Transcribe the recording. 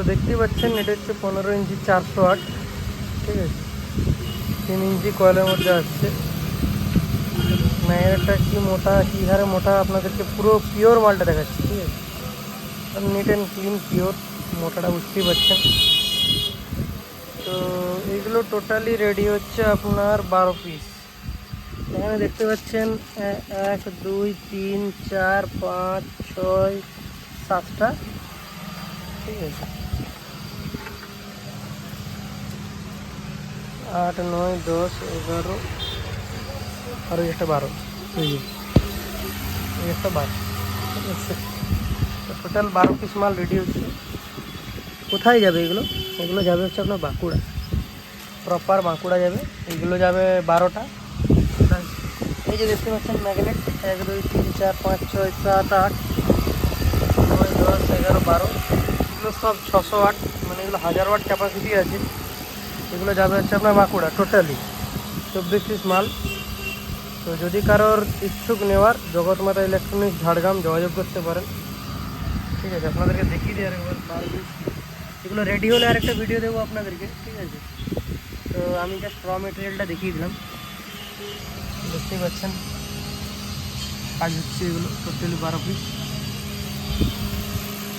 তো দেখতে পাচ্ছেন এটা হচ্ছে 15 ইঞ্চি 408 ঠিক আছে 3 ইঞ্চি কোয়ালের মধ্যে আছে এই যে মেটেরিয়ালটা কি মোটা কি হারে মোটা আপনাদেরকে পুরো পিওর মালটা দেখাচ্ছি ঠিক আছে একদম नीट एंड ক্লিন পিওর মোটাটা বুঝছি বুঝতে তো এইগুলো টোটালি রেডি হচ্ছে আপনাদের 12 পিস এখানে দেখতে পাচ্ছেন 1 2 3 4 5 6 7 টা আছে আট নয় দশ এগারো আর একটা বারো এই একটা বারো টোটাল আচ্ছা। বারো পিস মাল রেডি হচ্ছে কোথায় যাবে এগুলো এগুলো যাবে হচ্ছে আপনার বাঁকুড়া প্রপার বাঁকুড়া যাবে এগুলো যাবে বারোটা এই যে দেখতে পাচ্ছেন ম্যাগনেট এক দুই তিন চার পাঁচ ছয় সাত আট নয় দশ এগারো বারো সব 600 ওয়াট মানে এগুলা 1000 ওয়াট ক্যাপাসিটি আছে এগুলা যাবে আছে আপনার মাকুড়া টোটালি 24 পিস মাল তো যদি কারোর इच्छुक নেবার জগৎ মাতা ইলেকট্রনিক্স ঝাড়গ্রাম যোগাযোগ করতে পারেন ঠিক আছে আপনাদেরকে দেখিয়ে দি আর এগুলা রেডী হলো আরেকটা ভিডিও দেব আপনাদেরকে ঠিক আছে তো আমি जस्ट raw materialটা দেখিয়ে দিলাম দস্যি বচন পাঁচ Stück গুলো टोटल 12 পিস